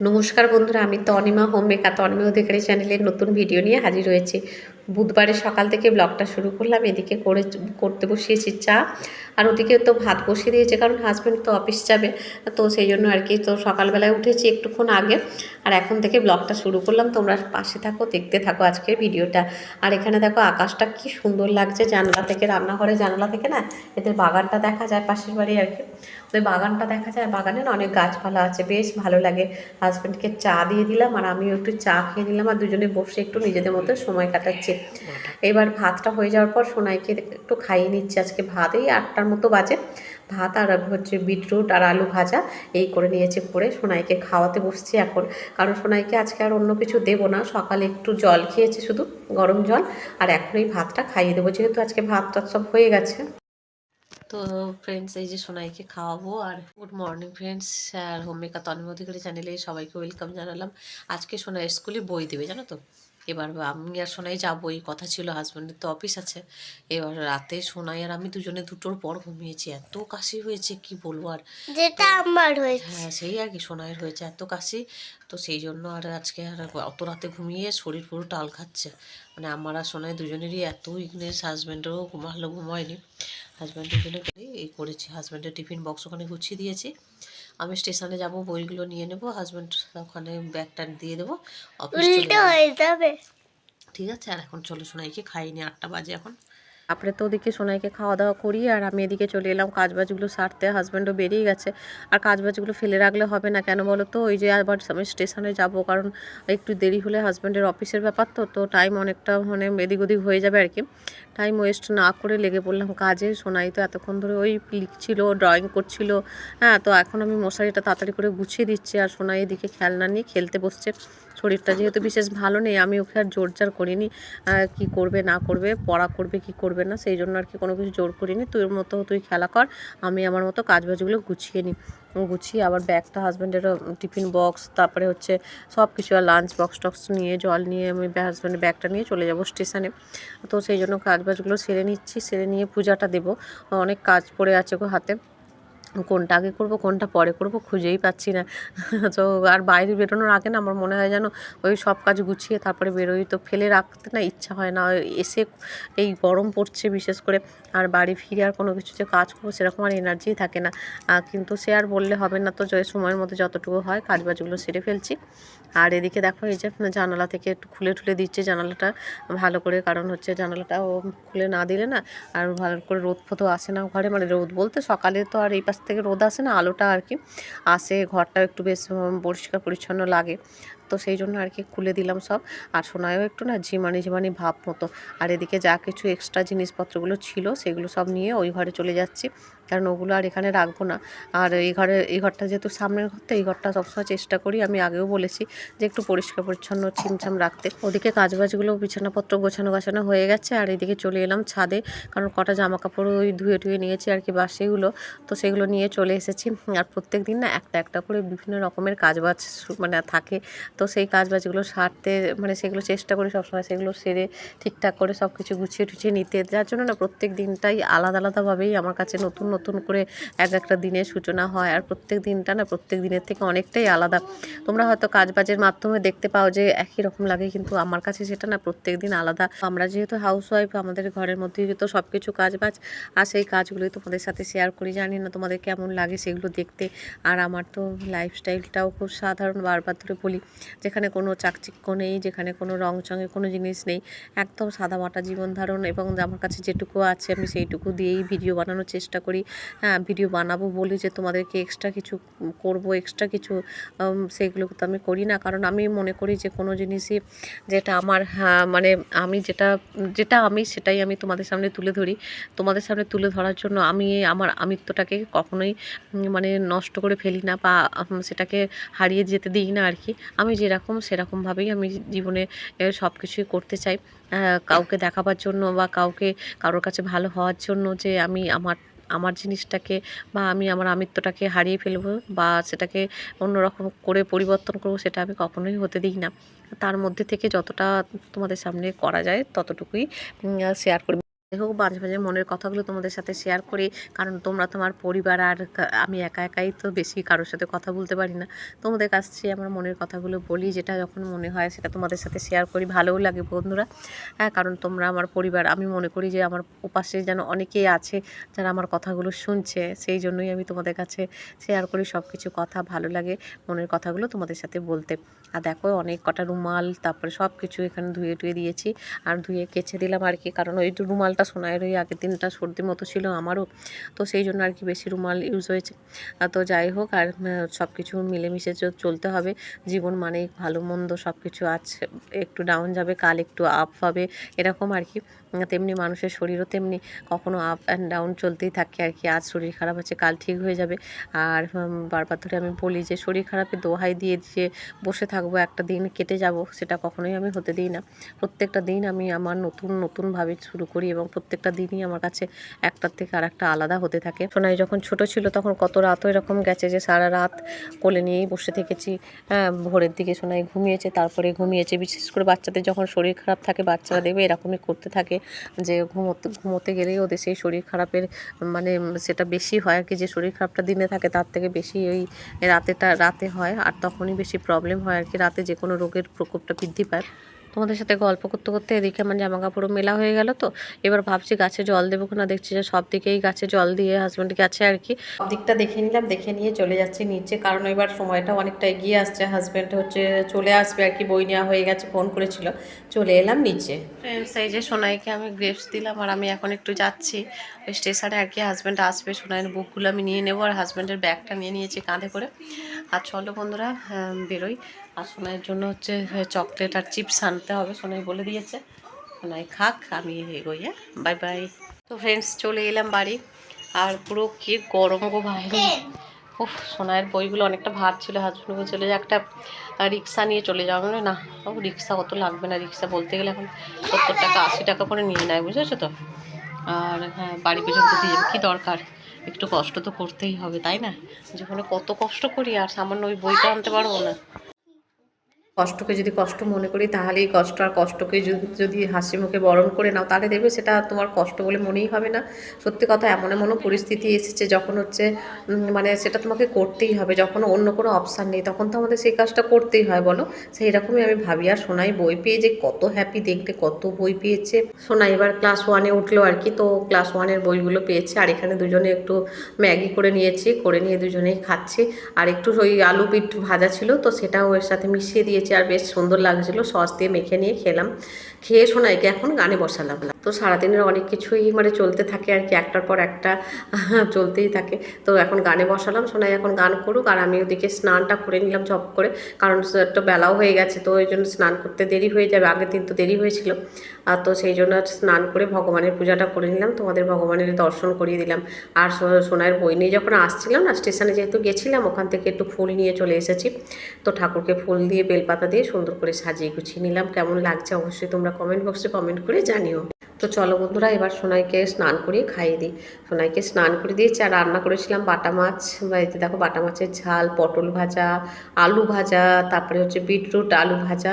নমস্কার বন্ধুরা, আমি তনিমা হোম মেকার তনিমা অধিকারী চ্যানেলের নতুন ভিডিও নিয়ে হাজির হয়েছি। বুধবারের সকাল থেকে ব্লগটা শুরু করলাম, এদিকে করে করতে বসিয়েছি চা। আর ওদিকে তো ভাত বসিয়ে দিয়েছে কারণ হাজব্যান্ড তো অফিস যাবে। তো সেই জন্য আর কি তো সকালবেলায় উঠেছি একটুক্ষণ আগে। আর এখন থেকে ব্লগটা শুরু করলাম তোমরা পাশে থাকো দেখতে থাকো আজকের ভিডিওটা। আর এখানে দেখো আকাশটা কি সুন্দর লাগছে জানলা থেকে রান্নাঘরে জানলা থেকে না? এদের বাগানটা দেখা যায় পাশের বাড়ি আর কি। ওদের বাগানটা দেখা যায় বাগানে না অনেক গাছপালা আছে বেশ ভালো লাগে। হাজব্যান্ডকে চা দিয়ে দিলাম আর আমিও একটু চা খেয়ে নিলাম আর দুজনে বসে একটু নিজেদের মতো সময় কাটাচ্ছি। এবার ভাতটা হয়ে যাওয়ার পর সোনাইকে একটু খাইয়ে নিচ্ছি আজকে ভাত এই আটটার মতো বাজে। ভাত আর হচ্ছে বিটরুট আর আলু ভাজা, এই করে নিয়েছি করে সোনাইকে খাওয়াতে বসছি এখন। কারণ সোনাইকে আজকে আর অন্য কিছু দেবো না, সকালে একটু জল খেয়েছে শুধু, গরম জল, আর এখন এই ভাতটা খাইয়ে দেবো, যেহেতু আজকে ভাত টাত সব হয়ে গেছে। তো ফ্রেন্ডস এই যে সোনাইকে খাওয়াবো, আর গুড মর্নিং ফ্রেন্ডস আর হোম মেকার তন্ময় অধিকারী চ্যানেলে সবাইকে ওয়েলকাম জানালাম। আজকে সোনাই স্কুলে বই দেবে, জানো তো? এবার আমি আর সোনাই যাব এই কথা ছিল হাজব্যান্ডের তো অফিস আছে। এবার রাতে সোনাই আর আমি দুজনে দুটোর পর ঘুমিয়েছি এত কাশি হয়েছে কি বলব আর? যেটা আমার হয়েছে। হ্যাঁ সেই আর কি সোনাইয়ের হয়েছে এত কাশি। তো সেই জন্য আর আজকে আর অত রাতে ঘুমিয়ে শরীর পুরো টাল খাচ্ছে। মানে আমার আর সোনাই দুজনেরই এত উইকনেস হাজব্যান্ডেরও ভালো ঘুম হয়নি হাজব্যান্ডের জন্য এই করেছি। হাজব্যান্ডের টিফিন বক্স ওখানে গুছিয়ে দিয়েছি। আমি স্টেশনে যাব বইগুলো নিয়ে নেব হাজব্যান্ড ওখানে ব্যাগটা দিয়ে দেবো অফিস ঠিক আছে আর এখন চলো সোনাইকে খাইনি আটটা বাজে এখন। তারপরে তো ওদিকে সোনাইকে খাওয়া দাওয়া করি আর আমি এদিকে চলে এলাম, কাজবাজগুলো সারতে হাজব্যান্ডও বেরিয়ে গেছে। আর কাজবাজগুলো ফেলে রাখলে হবে না কেন বলো তো? ওই যে আবার আমি স্টেশনে যাব, কারণ একটু দেরি হলে হাজব্যান্ডের অফিসের ব্যাপার তো তো টাইম অনেকটা মানে এদিক ওদিক হয়ে যাবে আর কি টাইম ওয়েস্ট না করে লেগে পড়লাম কাজে। সোনাই তো এতক্ষণ ধরে ওই লিখছিল ড্রয়িং করছিল। হ্যাঁ তো এখন আমি মশারিটা তাড়াতাড়ি করে গুছিয়ে দিচ্ছি আর সোনাই এদিকে খেলনা নিয়ে খেলতে বসছে। শরীরটা যেহেতু বিশেষ ভালো নেই, আমি ওকে আর জোর জার করিনি কি করবে, না করবে, পড়া করবে, কি করবে না, সেই জন্য আর কি কোনো কিছু জোর করিনি। তুই ওর মতো তুই খেলা কর, আমি আমার মতো কাজবাজগুলো গুছিয়ে নিই গুছিয়ে আবার ব্যাগটা হাজব্যান্ডেরও টিফিন বক্স তারপরে হচ্ছে সব কিছু আর লাঞ্চ বক্স টক্স নিয়ে, জল নিয়ে, আমি হাজব্যান্ডের ব্যাগটা নিয়ে চলে যাব স্টেশনে তো সেই জন্য কাজবাজগুলো সেরে নিচ্ছি, সেরে নিয়ে পূজাটা দেবো। অনেক কাজ পড়ে আছে গো হাতে। কোনটা আগে করব, কোনটা পরে করব খুঁজেই পাচ্ছি না। তো আর বাইরে বেরোনোর আগে না আমার মনে হয় যেন ওই সব কাজ গুছিয়ে তারপরে বেরোই। তো ফেলে রাখতে না ইচ্ছা হয় না, এসে এই গরম পড়ছে বিশেষ করে, আর বাড়ি ফিরে আর কোনো কিছু যে কাজ করব সেরকম আর এনার্জিই থাকে না। কিন্তু সে আর বললে হবে না তো সময়ের মধ্যে যতটুকু হয় কাজ বাজগুলো সেরে ফেলছি। আর এদিকে দেখো এই যে জানালা থেকে একটু খুলে টুলে দিচ্ছে জানালাটা ভালো করে, কারণ হচ্ছে জানালাটা খুলে না দিলে না আর ভালো করে রোদ ফোদও আসে না ঘরে। মানে রোদ বলতে সকালে তো আর এই পাশ থেকে রোদ আসে না, আলোটা আর কি আসে, ঘরটাও একটু বেশ পরিষ্কার পরিচ্ছন্ন লাগে। তো সেই জন্য আর কি খুলে দিলাম সব। আর সোনায়ও একটু না ঝিমানি ঝিমানি ভাব মতো। আর এদিকে যা কিছু এক্সট্রা জিনিসপত্রগুলো ছিল, সেগুলো সব নিয়ে ওই ঘরে চলে যাচ্ছি। কারণ ওগুলো আর এখানে রাখব না। আর এই ঘরে, এই ঘরটা যেহেতু সামনের ঘর, তো এই ঘরটা সবসময় চেষ্টা করি। আমি আগেও বলেছি যে একটু পরিষ্কার পরিচ্ছন্ন ছিমছাম রাখতে। ওদিকে কাজবাজগুলো বিছানাপত্র গোছানো গাছানো হয়ে গেছে, আর এদিকে চলে এলাম ছাদে। কারণ কটা জামা কাপড় ওই ধুয়ে টুয়ে নিয়েছি আর কি বাসিগুলো। তো সেগুলো নিয়ে চলে এসেছি। আর প্রত্যেক দিন না একটা একটা করে বিভিন্ন রকমের কাজবাজ মানে থাকে। তো সেই কাজবাজগুলো সারতে মানে সেগুলো চেষ্টা করি সবসময় সেগুলো সেরে ঠিকঠাক করে সব কিছু গুছিয়ে টুছিয়ে নিতে। যার জন্য না প্রত্যেক দিনটাই আলাদা আলাদাভাবেই আমার কাছে নতুন নতুন করে এক একটা দিনের সূচনা হয় আর প্রত্যেক দিনটা না প্রত্যেক দিনের থেকে অনেকটাই আলাদা। তোমরা হয়তো কাজবাজের মাধ্যমে দেখতে পাও যে একই রকম লাগে কিন্তু আমার কাছে সেটা না প্রত্যেক দিন আলাদা। আমরা যেহেতু হাউস ওয়াইফ আমাদের ঘরের মধ্যেই তো সব কিছু কাজ বাজ আর সেই কাজগুলোই তোমাদের সাথে শেয়ার করি। জানি না তোমাদের কেমন লাগে সেগুলো দেখতে। আর আমার তো লাইফস্টাইলটাও খুব সাধারণ বারবার ধরে বলি। যেখানে কোনো চাকচিক্য নেই, যেখানে কোনো রং চঙে কোনো জিনিস নেই, একদম সাদামাটা জীবন ধারণ এবং আমার কাছে যেটুকু আছে আমি সেইটুকু দিয়েই ভিডিও বানানোর চেষ্টা করি। ভিডিও বানাবো বলি যে তোমাদেরকে এক্সট্রা কিছু করব এক্সট্রা কিছু সেগুলো তো আমি করি না। কারণ আমি মনে করি যে কোনো জিনিসই যেটা আমার হ্যাঁ, মানে আমি যেটা যেটা আমি সেটাই আমি তোমাদের সামনে তুলে ধরি। তোমাদের সামনে তুলে ধরার জন্য আমি আমার আমিত্বটাকে কখনোই মানে নষ্ট করে ফেলি না বা সেটাকে হারিয়ে যেতে দিই না আর কি। আমি যেরকম সেরকমভাবেই আমি জীবনে সব কিছুই করতে চাই। কাউকে দেখাবার জন্য বা কাউকে কারোর কাছে ভালো হওয়ার জন্য যে আমি আমার আমার জিনিসটাকে বা আমি আমার আমিত্বটাকে হারিয়ে ফেলব বা সেটাকে অন্যরকম করে পরিবর্তন করব, সেটা আমি কখনোই হতে দিই না। তার মধ্যে থেকে যতটা তোমাদের সামনে করা যায়, ততটুকুই শেয়ার করি হোক মাঝে মাঝে মনের কথাগুলো তোমাদের সাথে শেয়ার করি। কারণ তোমরা তোমার পরিবার, আর আমি একা একাই তো বেশি কারোর সাথে কথা বলতে পারি না। তোমাদের কাছ আমার মনের কথাগুলো বলি, যেটা যখন মনে হয় সেটা তোমাদের সাথে শেয়ার করি, ভালোও লাগে বন্ধুরা। হ্যাঁ কারণ তোমরা আমার পরিবার, আমি মনে করি যে আমার ওপাশে যেন অনেকেই আছে, যারা আমার কথাগুলো শুনছে, সেই জন্যই আমি তোমাদের কাছে শেয়ার করি সব কিছু কথা ভালো লাগে, মনের কথাগুলো তোমাদের সাথে বলতে। আর দেখো, অনেক কটা রুমাল, তারপরে সব কিছু এখানে ধুয়ে টুয়ে দিয়েছি। আর ধুয়ে কেচে দিলাম আর কি, কারণ ওই রুমালটা সোনায়ের ওই আগের দিনটা সর্দি মতো ছিল আমারও। তো সেই জন্য আর কি বেশি রুমাল ইউজ হয়েছে। তো যাই হোক আর সব কিছু মিলেমিশে চলতে হবে। জীবন মানেই ভালো মন্দ সব কিছু আছে। একটু ডাউন যাবে, কাল একটু আপ হবে, এরকম আর কি। তেমনি মানুষের শরীরও তেমনি কখনো আপ অ্যান্ড ডাউন চলতেই থাকে আর কি। আজ শরীর খারাপ আছে কাল ঠিক হয়ে যাবে। আর বারবার ধরে আমি বলি যে, শরীর খারাপে দোহাই দিয়ে যে, বসে থাকব, একটা দিন কেটে যাব, সেটা কখনোই আমি হতে দিই না। প্রত্যেকটা দিন আমি আমার নতুন, নতুনভাবে শুরু করি এবং প্রত্যেকটা দিনই আমার কাছে একটার থেকে আর একটা আলাদা হতে থাকে। সোনাই যখন ছোট ছিল তখন কত রাতও এরকম গেছে যে, সারা রাত কোলে নিয়েই বসে থেকেছি। হ্যাঁ ভোরের দিকে সোনাই ঘুমিয়েছে, তারপরে ঘুমিয়েছে। বিশেষ করে বাচ্চাদের যখন শরীর খারাপ থাকে, বাচ্চারা দেবে এরকমই করতে থাকে। যে ঘুমোতে ঘুমোতে গেলেই ওদের সেই শরীর খারাপের মানে সেটা বেশি হয় আর কি, যে শরীর খারাপটা দিনে থাকে তার থেকে বেশি ওই রাতেটা, রাতে হয় আর তখনই বেশি প্রবলেম হয় আর কি, রাতে যে কোনো রোগের প্রকোপটা বৃদ্ধি পায়। তোমাদের সাথে গল্প করতে করতে এদিকে আমার জামা কাপড়ও মেলা হয়ে গেল তো। এবার ভাবছি গাছে জল দেবো কিনা দেখছি যে সব দিকেই গাছে জল দিয়ে হাজব্যান্ড গেছে আর কি। সব দিকটা দেখে নিলাম দেখে নিয়ে চলে যাচ্ছি নিচে কারণ এবার সময়টা অনেকটা এগিয়ে আসছে। হাজব্যান্ড হচ্ছে চলে আসবে আর কি বই নেওয়া হয়ে গেছে ফোন করেছিল। চলে এলাম নিচে। সেই যে সোনাইকে আমি গ্রেপস দিলাম আর আমি এখন একটু যাচ্ছি। ওই স্টেশনে আর কি হাজব্যান্ড আসবে সোনাইয়ের বুকগুলো আমি নিয়ে নেব আর হাজব্যান্ডের ব্যাগটা নিয়ে নিয়েছি কাঁধে করে। আর চলো বন্ধুরা বেরোই। আর সোনাইয়ের জন্য হচ্ছে চকলেট আর চিপস আনতে হবে, সোনাই বলে দিয়েছে। সোনাই খাক, আমি হ্যাঁ বাই বাই তো ফ্রেন্ডস চলে এলাম বাড়ি। আর পুরো কি গরম গো ভাই। উফ, সোনাইয়ের বইগুলো অনেকটা ভার ছিল হাজব্যান্ড চলে যায় একটা রিক্সা নিয়ে চলে যাওয়া মানে না, ও রিক্সা অত লাগবে না, রিক্সা বলতে গেলে এখন সত্তর টাকা, আশি টাকা করে নিয়ে নেয়, বুঝেছ তো? আর হ্যাঁ বাড়ি পর্যন্ত দিয়ে কী দরকার? একটু কষ্ট তো করতেই হবে, তাই না? জীবনে কত কষ্ট করি, আর সামান্য ওই বইটা আনতে পারব না। কষ্টকে যদি কষ্ট মনে করি, তাহলেই কষ্ট। আর কষ্টকে যদি হাসি মুখে বরণ করে নাও, তাহলে দেখবে সেটা তোমার কষ্ট বলে মনেই হবে না। সত্যি কথা, এমন এমনও পরিস্থিতি এসেছে যখন হচ্ছে মানে সেটা তোমাকে করতেই হবে। যখন অন্য কোনো অপশান নেই, তখন তো আমাদের সেই কাজটা করতেই হয়, বলো? সেই রকমই আমি ভাবি। আর সোনাই বই পেয়ে যে কত হ্যাপি দেখতে কত বই পেয়েছে। সোনাই এবার ক্লাস ওয়ানে উঠল আর কি, তো ক্লাস ওয়ানের বইগুলো পেয়েছে। আর এখানে দুজনে একটু ম্যাগি করে নিয়েছি, করে নিয়ে দুজনেই খাচ্ছি। আর একটু ওই আলু পিঠ ভাজা ছিল, তো সেটাও এর সাথে মিশিয়ে দিয়েছি আর বেশ সুন্দর লাগছিল, সস দিয়ে মেখে নিয়ে খেলাম। খেয়ে শোনাইকে এখন গানে বসালাম। তো সারাদিনের অনেক কিছুই মানে চলতে থাকে আর কি, একটার পর একটা চলতেই থাকে। তো এখন গানে বসালাম, সোনাই এখন গান করুক আর আমি ওদিকে স্নানটা করে নিলাম ঝপ করে, কারণ একটা বেলাও হয়ে গেছে তো ওই জন্য স্নান করতে দেরি হয়ে যাবে, আগের দিন তো দেরি হয়েছিল। আর তো সেই জন্য স্নান করে ভগবানের পূজাটা করে নিলাম, তোমাদের ভগবানের দর্শন করিয়ে দিলাম। আর সোনার বই নিয়ে যখন আসছিলাম না, স্টেশনে যেহেতু গেছিলাম, ওখান থেকে একটু ফুল নিয়ে চলে এসেছি। তো ঠাকুরকে ফুল দিয়ে বেলপাতা দিয়ে সুন্দর করে সাজিয়ে গুছিয়ে নিলাম, কেমন লাগছে অবশ্যই তোমরা কমেন্ট বক্সে কমেন্ট করে জানিও। তো চলো বন্ধুরা, এবার সোনাইকে স্নান করিয়ে খাইয়ে দিই। সোনাইকে স্নান করে দিয়েছি আর রান্না করেছিলাম, বাটা মাছ বাড়িতে দেখো বাটা মাছের ঝাল, পটল ভাজা, আলু ভাজা, তারপরে হচ্ছে বিটরুট, আলু ভাজা,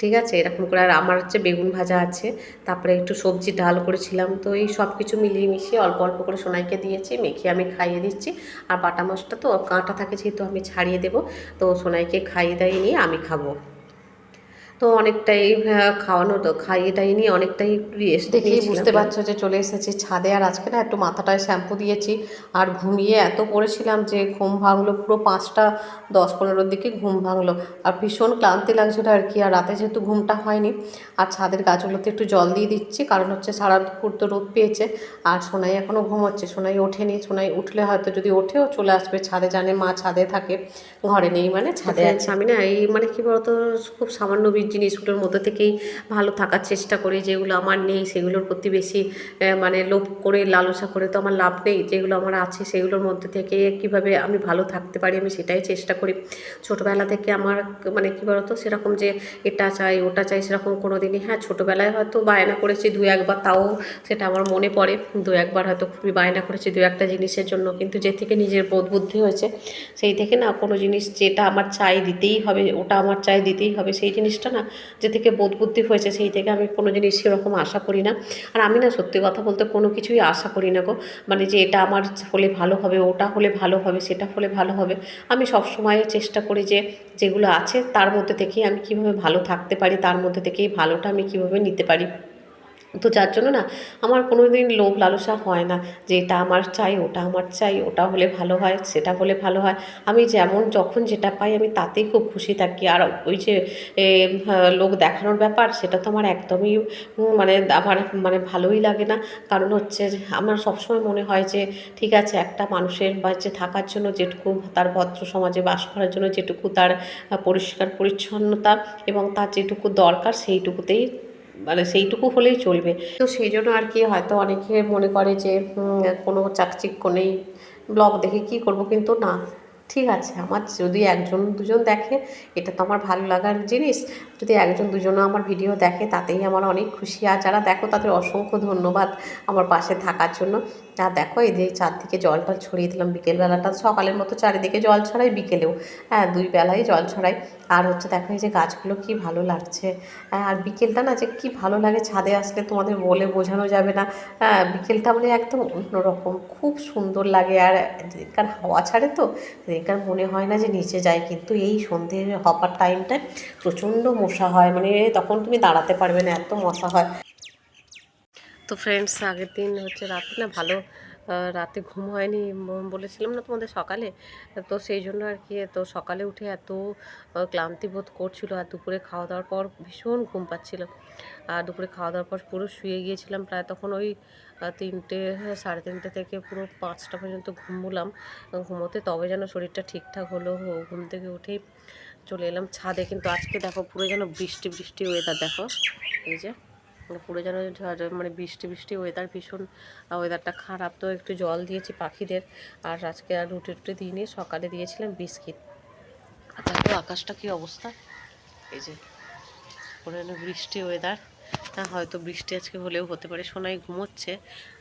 ঠিক আছে? এরকম করে। আর আমার হচ্ছে বেগুন ভাজা আছে, তারপরে একটু সবজি ডাল করেছিলাম। তো এই সব কিছু মিলিয়ে মিশিয়ে অল্প অল্প করে সোনাইকে দিয়েছি, মেখে আমি খাইয়ে দিচ্ছি। আর বাটা মাছটা তো কাঁটা থাকে, যেহেতু আমি ছাড়িয়ে দেবো, তো সোনাইকে খাইয়ে দাইয়ে নিয়ে আমি খাব। তো অনেকটাই খাওয়ানো তো খাইয়ে টাইয়ে নিয়ে অনেকটাই রেস্ট দেখেই বুঝতে পারছ যে চলে এসেছি ছাদে। আর আজকে না একটু মাথাটায় শ্যাম্পু দিয়েছি আর ঘুমিয়ে এত পড়েছিলাম যে ঘুম ভাঙলো পুরো পাঁচটা দশ পনেরোর দিকে ঘুম ভাঙলো। আর ভীষণ ক্লান্তি লাগছিল আর কি আর রাতে যেহেতু ঘুমটা হয়নি আর ছাদের গাছগুলোতে একটু জল দিয়ে দিচ্ছি কারণ হচ্ছে সারা দুপুর তো রোদ পেয়েছে। আর সোনাই এখনও ঘুমোচ্ছে সোনাই ওঠেনি সোনাই উঠলে হয়তো যদি ওঠেও চলে আসবে ছাদে জানে মা ছাদে থাকে ঘরে নেই মানে ছাদে আছে। আমি না এই মানে কি বলতো খুব সামান্য বীজ জিনিসগুলোর মধ্যে থেকেই ভালো থাকার চেষ্টা করি, যেগুলো আমার নেই, সেগুলোর প্রতি বেশি মানে লোভ করে, লালসা করে তো আমার লাভ নেই, যেগুলো আমার আছে সেগুলোর মধ্যে থেকে কীভাবে আমি ভালো থাকতে পারি আমি সেটাই চেষ্টা করি। ছোটোবেলা থেকে আমার মানে কী বলতো, সেরকম যে এটা চাই, ওটা চাই, সেরকম কোনো দিনই হ্যাঁ ছোটোবেলায় হয়তো বায়না করেছি দু একবার, তাও সেটা আমার মনে পড়ে, দু একবার হয়তো খুবই বায়না করেছি দু একটা জিনিসের জন্য, কিন্তু যে থেকে নিজের বোধ বুদ্ধি হয়েছে, সেই থেকে না কোনো জিনিস যেটা আমার চাই দিতেই হবে, ওটা আমার চাই দিতেই হবে, সেই জিনিসটা না যে থেকে বোধ বুদ্ধি হয়েছে সেই থেকে আমি কোনো জিনিস সেরকম আশা করি না। আর আমি না সত্যি কথা বলতে কোনো কিছুই আশা করি না গো। মানে যে এটা আমার হলে ভালো হবে, ওটা হলে ভালো হবে, সেটা হলে ভালো হবে। আমি সব সময় চেষ্টা করি যে যেগুলো আছে তার মধ্যে থেকেই আমি কীভাবে ভালো থাকতে পারি, তার মধ্যে থেকেই ভালোটা আমি কীভাবে নিতে পারি। তো যার জন্য না আমার কোনো দিন লোভ লালসা হয় না যে এটা আমার চাই ওটা আমার চাই ওটা হলে ভালো হয় সেটা হলে ভালো হয়। আমি যেমন যখন যেটা পাই আমি তাতেই খুব খুশি থাকি। আর ওই যে হ্যাঁ, লোক দেখানোর ব্যাপার সেটা তো আমার একদমই মানে আমার মানে ভালোই লাগে না। কারণ হচ্ছে যে আমার সবসময় মনে হয় যে ঠিক আছে একটা মানুষের বাড়িতে থাকার জন্য যেটুকু তার ভদ্র সমাজে বাস করার জন্য যেটুকু তার পরিষ্কার পরিচ্ছন্নতা এবং তার যেটুকু দরকার সেইটুকুতেই মানে সেইটুকু হলেই চলবে। তো সেই জন্য আর কি হয়তো অনেকে মনে করে যে কোনো চাকচিক্য নেই, ব্লগ দেখে কি করব? কিন্তু না, ঠিক আছে। আমার যদি একজন দুজন দেখে, এটা তো আমার ভালো লাগার জিনিস। যদি একজন দুজনও আমার ভিডিও দেখে তাতেই আমার অনেক খুশি। আর যারা দেখো তাদের অসংখ্য ধন্যবাদ আমার পাশে থাকার জন্য। আর দেখো এই যে চারদিকে জলটা ছড়িয়ে দিলাম বিকেলবেলাটা। সকালের মতো চারিদিকে জল ছড়াই বিকেলেও। হ্যাঁ দুই বেলায় জল ছড়াই। আর হচ্ছে দেখো এই যে গাছগুলো কি ভালো লাগছে। হ্যাঁ, আর বিকেলটা না যে কি ভালো লাগে ছাদে আসলে তোমাদের বলে বোঝানো যাবে না। হ্যাঁ বিকেলটা মানে একদম অন্যরকম। খুব সুন্দর লাগে। আর যেদিনকার হাওয়া ছাড়ে তো সেদিনকার মনে হয় না যে নিচে যায় কিন্তু এই সন্ধ্যের হবার টাইমটায় প্রচণ্ড মশা হয় মানে তখন তুমি দাঁড়াতে পারবে না, এত মশা হয়। তো ফ্রেন্ডস আগের দিন হচ্ছে রাতে না ভালো রাতে ঘুম হয়নি বলেছিলাম না তোমাদের সকালে। তো সেই জন্য আর কি, তো সকালে উঠে এত ক্লান্তি বোধ করছিল, আর দুপুরে খাওয়া দাওয়ার পর ভীষণ ঘুম পাচ্ছিল। আর দুপুরে খাওয়া দাওয়ার পর পুরো শুয়ে গিয়েছিলাম, প্রায় তখন ওই তিনটে, সাড়ে তিনটে থেকে পুরো পাঁচটা পর্যন্ত ঘুমোলাম। ঘুমোতে তবে যেন শরীরটা ঠিকঠাক হলো ঘুম থেকে উঠেই চলে এলাম ছাদে। কিন্তু আজকে দেখো পুরো যেন বৃষ্টি বৃষ্টি ওয়েদার দেখো। এই যে, পুরো যেন মানে বৃষ্টি বৃষ্টি ওয়েদার ভীষণ ওয়েদারটা খারাপ। তো একটু জল দিয়েছি পাখিদের, আর আজকে আর রুটি টুটি দিইনি, সকালে দিয়েছিলাম বিস্কিট। আর দেখো আকাশটা কী অবস্থা? এই যে, পুরো যেন বৃষ্টি ওয়েদার হ্যাঁ হয়তো বৃষ্টি আজকে হলেও হতে পারে। সোনাই ঘুমোচ্ছে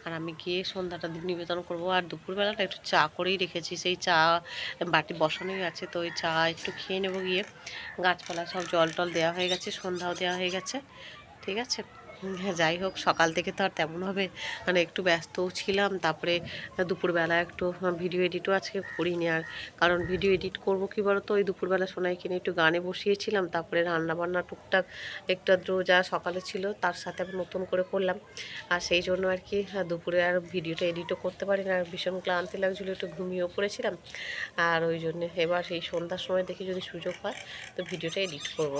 আর আমি গিয়ে সন্ধ্যাটা দিন নিবেদন করব। আর দুপুরবেলাটা একটু চা করেই রেখেছি। সেই চা বাটি বসানোই আছে, তো ওই চা একটু খেয়ে নেব গিয়ে। গাছপালা সব জল টল দেওয়া হয়ে গেছে, সন্ধ্যাও দেওয়া হয়ে গেছে। ঠিক আছে? যাই হোক সকাল থেকে তো আর তেমনভাবে মানে একটু ব্যস্তও ছিলাম। তারপরে দুপুরবেলা একটু ভিডিও এডিটও আজকে করিনি আর। কারণ ভিডিও এডিট করব কি বলো তো ওই দুপুরবেলা সোনাই কিনে একটু গানে বসিয়েছিলাম তারপরে রান্না বান্না টুকটাক একটু আধটু যা সকালে ছিল তার সাথে আবার নতুন করে করলাম। আর সেই জন্য আর কি আহ, দুপুরে আর ভিডিওটা এডিটও করতে পারি না। আর ভীষণ ক্লান্তি লাগছিল একটু ঘুমিয়েও পড়েছিলাম। আর ওই জন্য এবার সেই সন্ধ্যার সময় দেখি যদি সুযোগ হয় তো ভিডিওটা এডিট করব।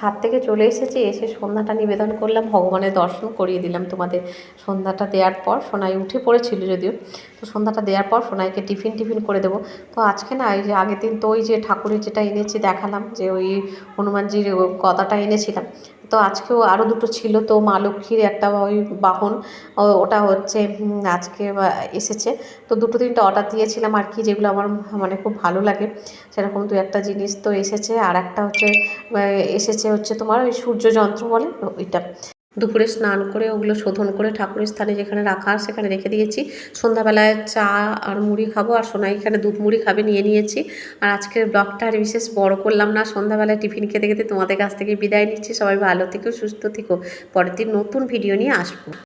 ছাদ থেকে চলে এসেছি, এসে সন্ধ্যাটা নিবেদন করলাম, ভগবানের দর্শন করিয়ে দিলাম তোমাদের। সন্ধ্যাটা দেওয়ার পর সোনাই উঠে পড়েছিল যদিও। তো সন্ধ্যাটা দেওয়ার পর সোনাইকে টিফিন টিফিন করে দেবো। তো আজকে না এই যে আগের দিন তো ওই যে ঠাকুরের যেটা এনেছি দেখালাম, যে ওই হনুমানজির গদাটা এনেছিলাম। তো আজকেও আরও দুটো ছিল, তো মা লক্ষ্মীর একটা ওই বাহন ওটা হচ্ছে আজকে এসেছে। তো দুটো তিনটা অর্ডার দিয়েছিলাম আর কি, যেগুলো আমার মানে খুব ভালো লাগে। সেরকম দু একটা জিনিস তো এসেছে, আর একটা হচ্ছে এসেছে হচ্ছে তোমার ওই সূর্য যন্ত্র বলে, ওইটা। দুপুরে স্নান করে ওগুলো শোধন করে ঠাকুরের স্থানে যেখানে রাখা সেখানে রেখে দিয়েছি। সন্ধ্যাবেলায় চা আর মুড়ি খাব আর সোনাই এখানে দুধ মুড়ি খাবে নিয়ে নিয়েছি। আর আজকের ব্লগটা আর বিশেষ বড় করলাম না, সন্ধ্যাবেলায় টিফিন খেতে খেতে তোমাদের কাছ থেকে বিদায় নিচ্ছি। সবাই ভালো থেকো, সুস্থ থেকো। পরের দিন নতুন ভিডিও নিয়ে আসব।